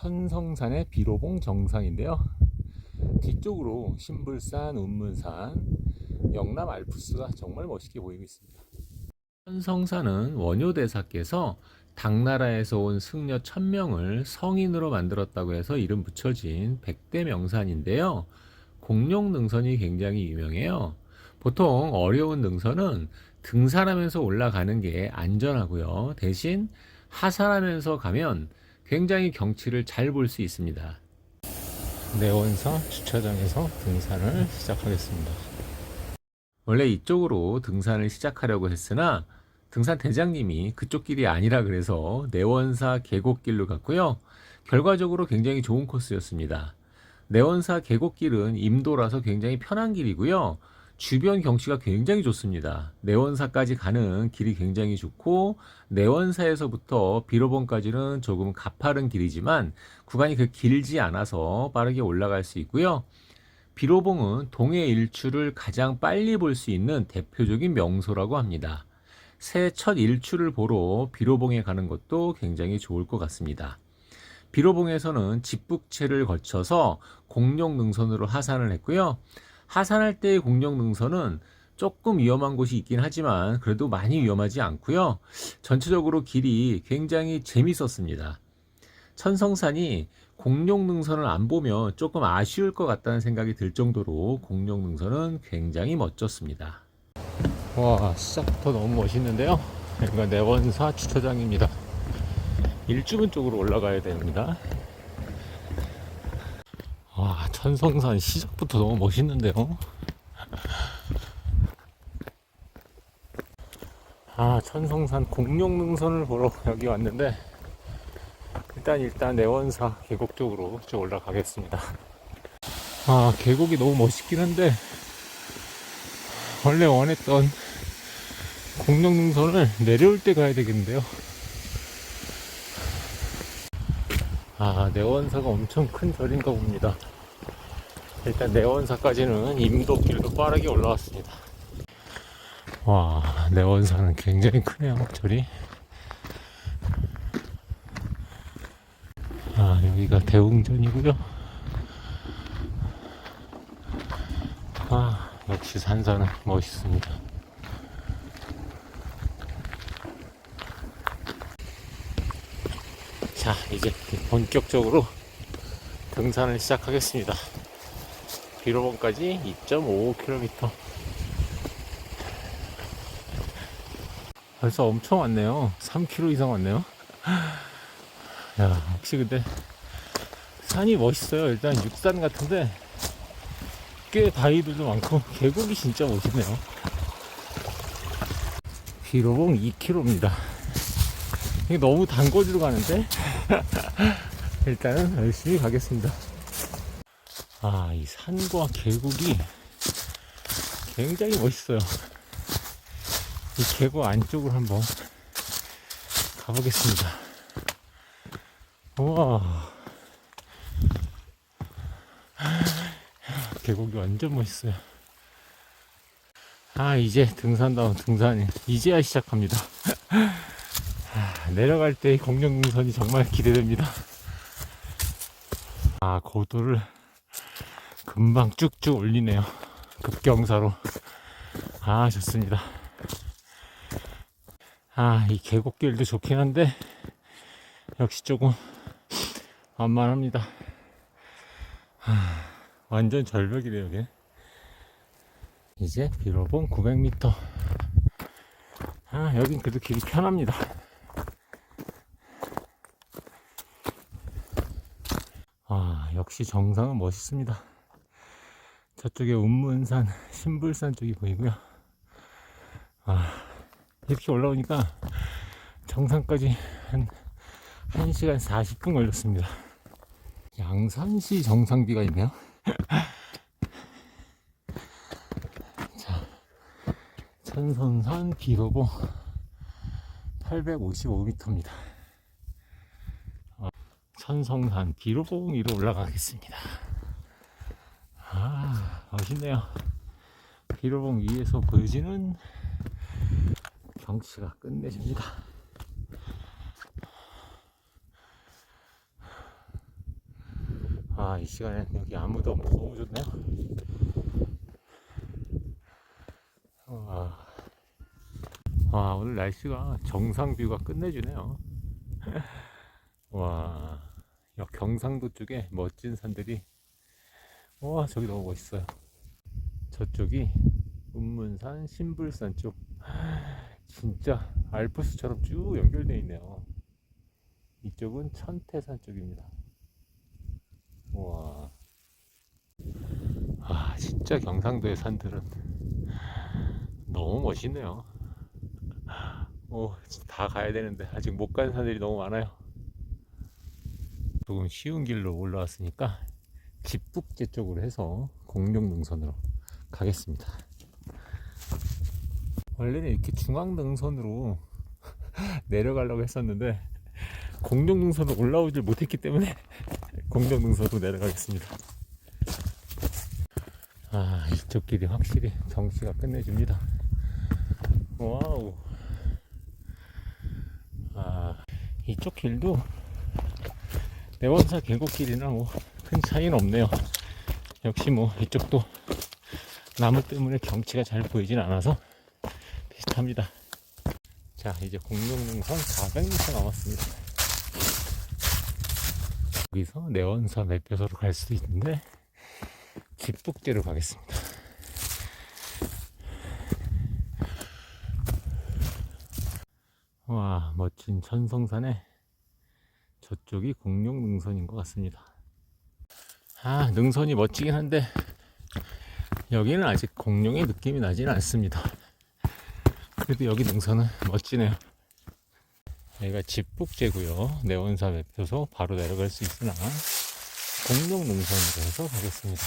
천성산의 비로봉 정상인데요. 뒤쪽으로 신불산, 운문산, 영남 알프스가 정말 멋있게 보이고 있습니다. 천성산은 원효대사께서 당나라에서 온 승려 1000명을 성인으로 만들었다고 해서 이름 붙여진 백대 명산인데요. 공룡 능선이 굉장히 유명해요. 보통 어려운 능선은 등산하면서 올라가는 게 안전하고요. 대신 하산하면서 가면 굉장히 경치를 잘 볼 수 있습니다. 내원사 주차장에서 등산을 시작하겠습니다. 원래 이쪽으로 등산을 시작하려고 했으나 등산 대장님이 그쪽 길이 아니라 그래서 내원사 계곡길로 갔고요. 결과적으로 굉장히 좋은 코스였습니다. 내원사 계곡길은 임도라서 굉장히 편한 길이고요. 주변 경치가 굉장히 좋습니다. 내원사까지 가는 길이 굉장히 좋고 내원사에서부터 비로봉까지는 조금 가파른 길이지만 구간이 그 길지 않아서 빠르게 올라갈 수 있고요. 비로봉은 동해 일출을 가장 빨리 볼 수 있는 대표적인 명소라고 합니다. 새해 첫 일출을 보러 비로봉에 가는 것도 굉장히 좋을 것 같습니다. 비로봉에서는 집북체를 거쳐서 공룡능선으로 하산을 했고요. 하산할 때의 공룡능선은 조금 위험한 곳이 있긴 하지만 그래도 많이 위험하지 않고요. 전체적으로 길이 굉장히 재밌었습니다. 천성산이 공룡 능선을 안 보면 조금 아쉬울 것 같다는 생각이 들 정도로 공룡 능선은 굉장히 멋졌습니다. 와 시작부터 너무 멋있는데요. 여기가 내원사 주차장입니다. 일주분 쪽으로 올라가야 됩니다. 와 천성산 시작부터 너무 멋있는데요. 아 천성산 공룡능선을 보러 여기 왔는데 일단 일단 내원사 계곡 쪽으로 쭉 올라가겠습니다. 아 계곡이 너무 멋있긴 한데 원래 원했던 공룡능선을 내려올 때 가야 되겠는데요. 아, 내원사가 엄청 큰 절인가 봅니다. 일단 내원사까지는 임도길로 빠르게 올라왔습니다. 와, 내원사는 굉장히 크네요, 절이. 아, 여기가 대웅전이고요. 아, 역시 산사는 멋있습니다. 자, 이제 본격적으로 등산을 시작하겠습니다. 비로봉까지 2.5km. 벌써 엄청 왔네요. 3km 이상 왔네요. 야, 혹시 근데 산이 멋있어요. 일단 육산 같은데 꽤 바위들도 많고 계곡이 진짜 멋있네요. 비로봉 2km입니다. 이게 너무 단거리로 가는데 일단은 열심히 가겠습니다. 아, 이 산과 계곡이 굉장히 멋있어요. 이 계곡 안쪽으로 한번 가보겠습니다. 우와. 계곡이 완전 멋있어요. 아, 이제 등산다운 등산이 이제야 시작합니다. 아, 내려갈 때의 공룡능선이 정말 기대됩니다. 아, 고도를 금방 쭉쭉 올리네요. 급경사로. 아, 좋습니다. 아, 이 계곡길도 좋긴 한데, 역시 조금 만만합니다. 아, 완전 절벽이네요, 여기. 이제 비로봉 900m. 아, 여긴 그래도 길이 편합니다. 아, 역시 정상은 멋있습니다. 저쪽에 운문산, 신불산 쪽이 보이고요. 아, 이렇게 올라오니까 정상까지 한 1시간 40분 걸렸습니다. 양산시 정상비가 있네요. 자, 천선산 비로봉 855m입니다. 천성산 비로봉 위로 올라가겠습니다. 아, 멋있네요. 비로봉 위에서 보여지는 경치가 끝내줍니다. 이 시간에 여기 아무도 없어서 너무 좋네요. 와, 와, 오늘 날씨가 정상 뷰가 끝내주네요. 와, 여 경상도 쪽에 멋진 산들이, 와, 저기 너무 멋있어요. 저쪽이 운문산, 신불산 쪽, 진짜 알프스처럼 쭉 연결되어 있네요. 이쪽은 천태산 쪽입니다. 우와. 아, 진짜 경상도의 산들은 너무 멋있네요. 오, 다 가야 되는데 아직 못간 산들이 너무 많아요. 조금 쉬운 길로 올라왔으니까 집북제 쪽으로 해서 공룡 능선으로 가겠습니다. 원래는 이렇게 중앙 능선으로 내려가려고 했었는데 공룡 능선으로 올라오질 못했기 때문에 공룡 능선으로 내려가겠습니다. 아 이쪽 길이 확실히 경치가 끝내줍니다. 와우. 아 이쪽 길도 내원사 계곡길이나 뭐 큰 차이는 없네요. 역시 뭐 이쪽도 나무 때문에 경치가 잘 보이진 않아서 비슷합니다. 자 이제 공룡능선 400m 남았습니다. 여기서 내원사 매표소로 갈 수도 있는데 집북제로 가겠습니다. 와 멋진 천성산에 저쪽이 공룡 능선인 것 같습니다. 아 능선이 멋지긴 한데 여기는 아직 공룡의 느낌이 나지는 않습니다. 그래도 여기 능선은 멋지네요. 여기가 집북제고요. 내원사 매표소 바로 내려갈 수 있으나 공룡 능선으로 해서 가겠습니다.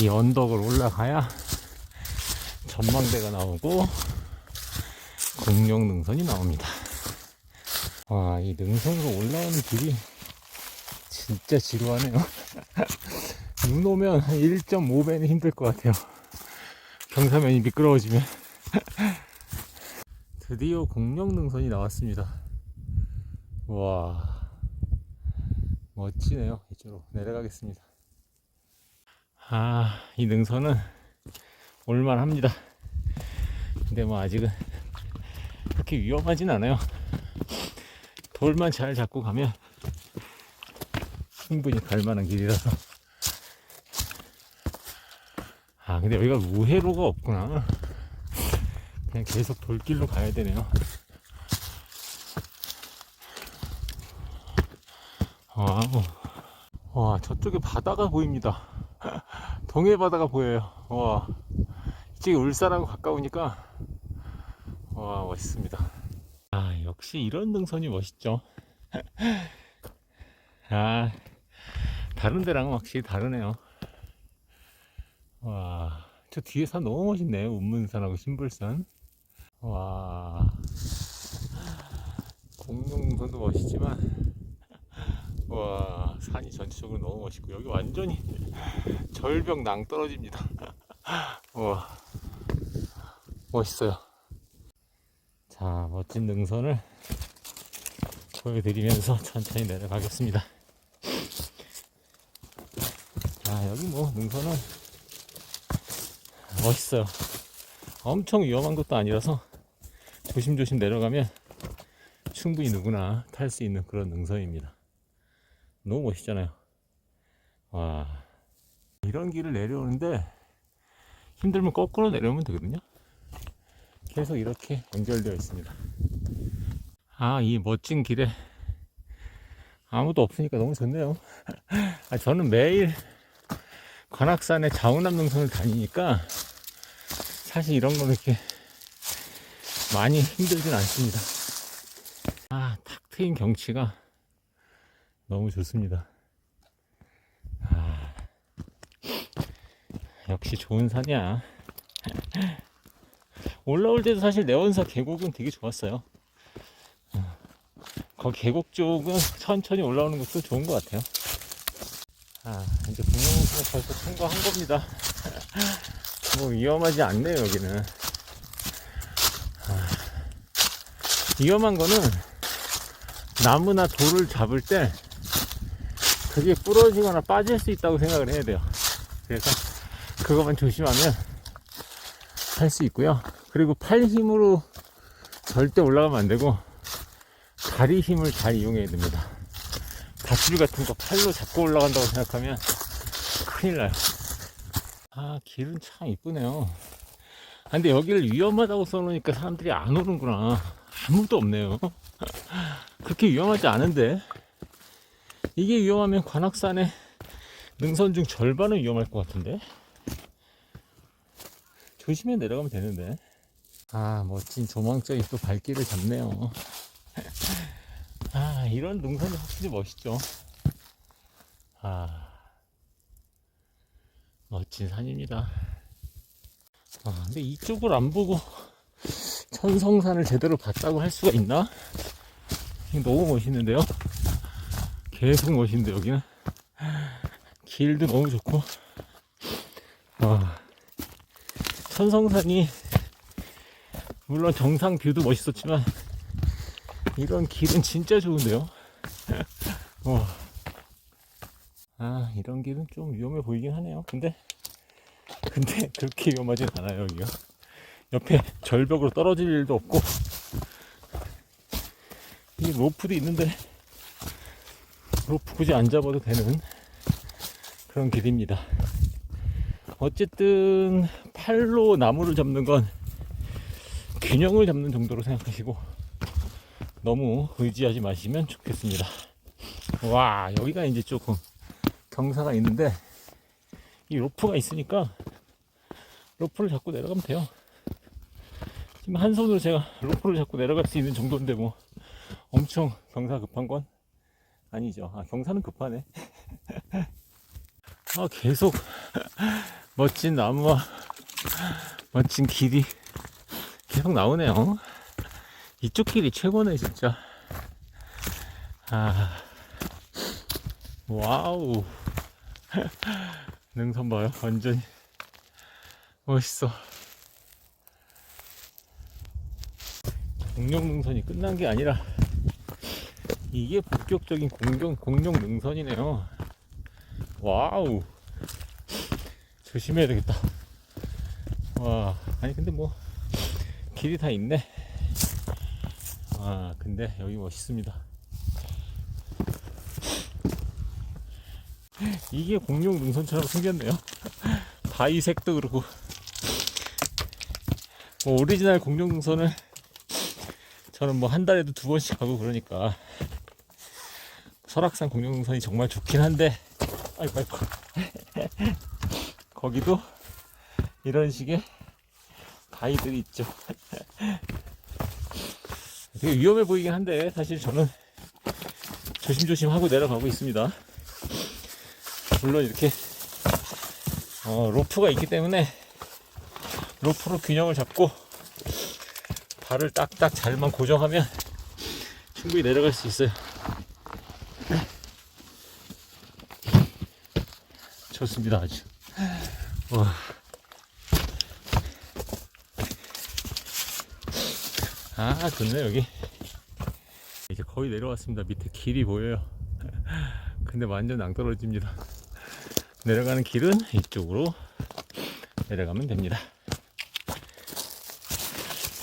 이 언덕을 올라가야 전망대가 나오고 공룡 능선이 나옵니다. 와, 이 능선으로 올라오는 길이 진짜 지루하네요. 눈 오면 한 1.5배는 힘들 것 같아요. 경사면이 미끄러워지면. 드디어 공룡 능선이 나왔습니다. 와, 멋지네요. 이쪽으로 내려가겠습니다. 아, 이 능선은 올만합니다. 근데 뭐 아직은 그렇게 위험하진 않아요. 돌만 잘 잡고 가면 충분히 갈 만한 길이라서. 아, 근데 여기가 우회로가 없구나. 그냥 계속 돌길로 가야 되네요. 와우. 와, 저쪽에 바다가 보입니다. 동해 바다가 보여요. 와. 이쪽에 울산하고 가까우니까 와, 멋있습니다. 아, 역시 이런 능선이 멋있죠. 아, 다른 데랑은 확실히 다르네요. 와, 저 뒤에 산 너무 멋있네. 운문산하고 신불산. 와, 공룡선도 멋있지만, 와, 산이 전체적으로 너무 멋있고, 여기 완전히 절벽 낭떠러집니다. 와, 멋있어요. 자, 멋진 능선을 보여드리면서 천천히 내려가겠습니다. 자, 여기 뭐 능선은 멋있어요. 엄청 위험한 것도 아니라서 조심조심 내려가면 충분히 누구나 탈 수 있는 그런 능선입니다. 너무 멋있잖아요. 와. 이런 길을 내려오는데 힘들면 거꾸로 내려오면 되거든요. 계속 이렇게 연결되어 있습니다. 아, 이 멋진 길에 아무도 없으니까 너무 좋네요. 아, 저는 매일 관악산의 자운암 능선을 다니니까 사실 이런 거는 이렇게 많이 힘들진 않습니다. 아, 탁 트인 경치가 너무 좋습니다. 아, 역시 좋은 산이야. 올라올 때도 사실 내원사 계곡은 되게 좋았어요. 거기 계곡 쪽은 천천히 올라오는 것도 좋은 것 같아요. 아, 이제 공룡산을 벌써 통과한 겁니다. 뭐 위험하지 않네요, 여기는. 아, 위험한 거는 나무나 돌을 잡을 때 그게 부러지거나 빠질 수 있다고 생각을 해야 돼요. 그래서 그것만 조심하면 할 수 있고요. 그리고 팔 힘으로 절대 올라가면 안 되고 다리 힘을 잘 이용해야 됩니다. 밧줄 같은 거 팔로 잡고 올라간다고 생각하면 큰일 나요. 아, 길은 참 이쁘네요. 아, 근데 여기를 위험하다고 써놓으니까 사람들이 안 오는구나. 아무도 없네요. 그렇게 위험하지 않은데. 이게 위험하면 관악산의 능선 중 절반은 위험할 것 같은데. 조심해 내려가면 되는데. 아, 멋진 조망적인 또 발길을 잡네요. 아, 이런 능선이 확실히 멋있죠. 아, 멋진 산입니다. 아, 근데 이쪽을 안 보고 천성산을 제대로 봤다고 할 수가 있나? 너무 멋있는데요? 계속 멋있는데, 여기는. 길도 너무 좋고. 와, 천성산이, 물론 정상 뷰도 멋있었지만, 이런 길은 진짜 좋은데요? 와. 아, 이런 길은 좀 위험해 보이긴 하네요. 근데, 근데 그렇게 위험하진 않아요, 여기가. 옆에 절벽으로 떨어질 일도 없고, 이 로프도 있는데, 로프 굳이 안 잡아도 되는 그런 길입니다. 어쨌든, 팔로 나무를 잡는 건 균형을 잡는 정도로 생각하시고, 너무 의지하지 마시면 좋겠습니다. 와, 여기가 이제 조금 경사가 있는데, 이 로프가 있으니까, 로프를 잡고 내려가면 돼요. 지금 한 손으로 제가 로프를 잡고 내려갈 수 있는 정도인데, 뭐, 엄청 경사 급한 건 아니죠. 아, 경사는 급하네. 아, 계속 멋진 나무와 멋진 길이 계속 나오네요. 이쪽 길이 최고네, 진짜. 아, 와우. 능선 봐요. 완전히 멋있어. 공룡 능선이 끝난 게 아니라 이게 본격적인 공룡, 공룡 능선이네요. 와우. 조심해야 되겠다. 와, 아니, 근데 뭐, 길이 다 있네. 아, 근데 여기 멋있습니다. 이게 공룡 능선처럼 생겼네요. 바위색도 그렇고. 뭐 오리지널 공룡 능선을 저는 뭐 한 달에도 두 번씩 가고 그러니까 설악산 공룡 능선이 정말 좋긴 한데 아이고 아이고 거기도 이런 식의 바위들이 있죠. 되게 위험해 보이긴 한데 사실 저는 조심조심 하고 내려가고 있습니다. 물론 이렇게 어, 로프가 있기 때문에 로프로 균형을 잡고 발을 딱딱 잘만 고정하면 충분히 내려갈 수 있어요. 좋습니다 아주. 와. 아 좋네 여기. 이제 거의 내려왔습니다. 밑에 길이 보여요. 근데 완전 낭떨어집니다. 내려가는 길은 이쪽으로 내려가면 됩니다.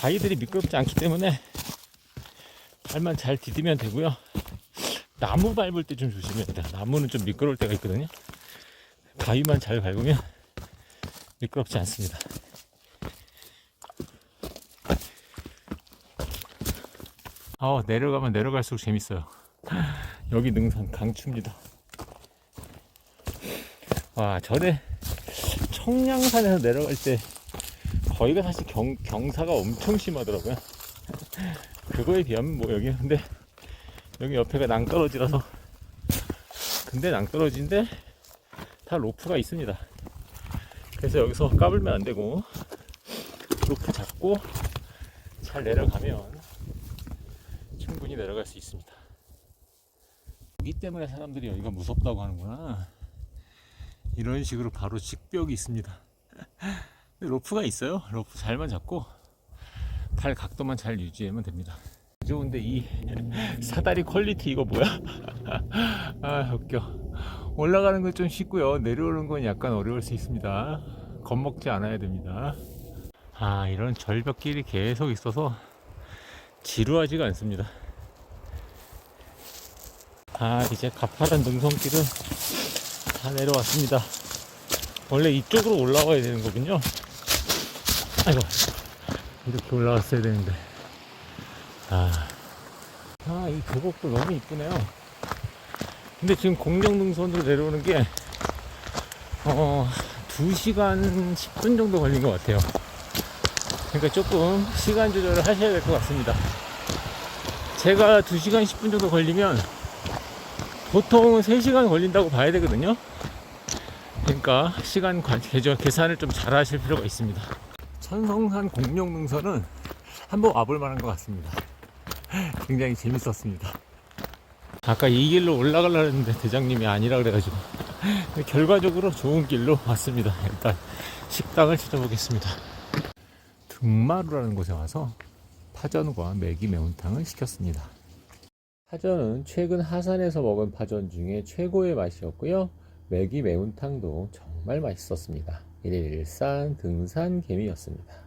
바위들이 미끄럽지 않기 때문에 발만 잘 디디면 되고요. 나무 밟을 때 좀 조심해야 돼요. 나무는 좀 미끄러울 때가 있거든요. 바위만 잘 밟으면 미끄럽지 않습니다 어, 내려가면 내려갈수록 재밌어요. 여기 능선 강추입니다. 와, 전에 청량산에서 내려갈 때 거기가 사실 경, 경사가 엄청 심하더라고요. 그거에 비하면 뭐 여기 근데 여기 옆에가 낭떠러지라서 근데 낭떠러지인데 다 로프가 있습니다. 그래서 여기서 까불면 안 되고 로프 잡고 잘 내려가면 충분히 내려갈 수 있습니다. 여기 때문에 사람들이 여기가 무섭다고 하는구나. 이런 식으로 바로 직벽이 있습니다. 로프가 있어요. 로프 잘만 잡고 발 각도만 잘 유지하면 됩니다. 좋은데 이 사다리 퀄리티 이거 뭐야? 아 웃겨. 올라가는 건 좀 쉽고요. 내려오는 건 약간 어려울 수 있습니다. 겁먹지 않아야 됩니다. 아 이런 절벽길이 계속 있어서 지루하지가 않습니다. 아 이제 가파른 능선길은 다 내려왔습니다. 원래 이쪽으로 올라와야 되는 거군요. 아이고 이렇게 올라왔어야 되는데. 아, 아, 이 계곡도 너무 이쁘네요. 근데 지금 공룡능선으로 내려오는 게, 어, 2시간 10분 정도 걸린 것 같아요. 그러니까 조금 시간 조절을 하셔야 될 것 같습니다. 제가 2시간 10분 정도 걸리면 보통 3시간 걸린다고 봐야 되거든요. 그러니까 시간 관- 계절 계산을 좀 잘 하실 필요가 있습니다. 천성산 공룡능선은 한번 와볼 만한 것 같습니다. 굉장히 재밌었습니다. 아까 이 길로 올라가려고 했는데 대장님이 아니라 그래가지고 결과적으로 좋은 길로 왔습니다. 일단 식당을 찾아보겠습니다. 등마루라는 곳에 와서 파전과 매기 매운탕을 시켰습니다. 파전은 최근 하산에서 먹은 파전 중에 최고의 맛이었고요. 매기 매운탕도 정말 맛있었습니다. 일일산 등산 개미였습니다.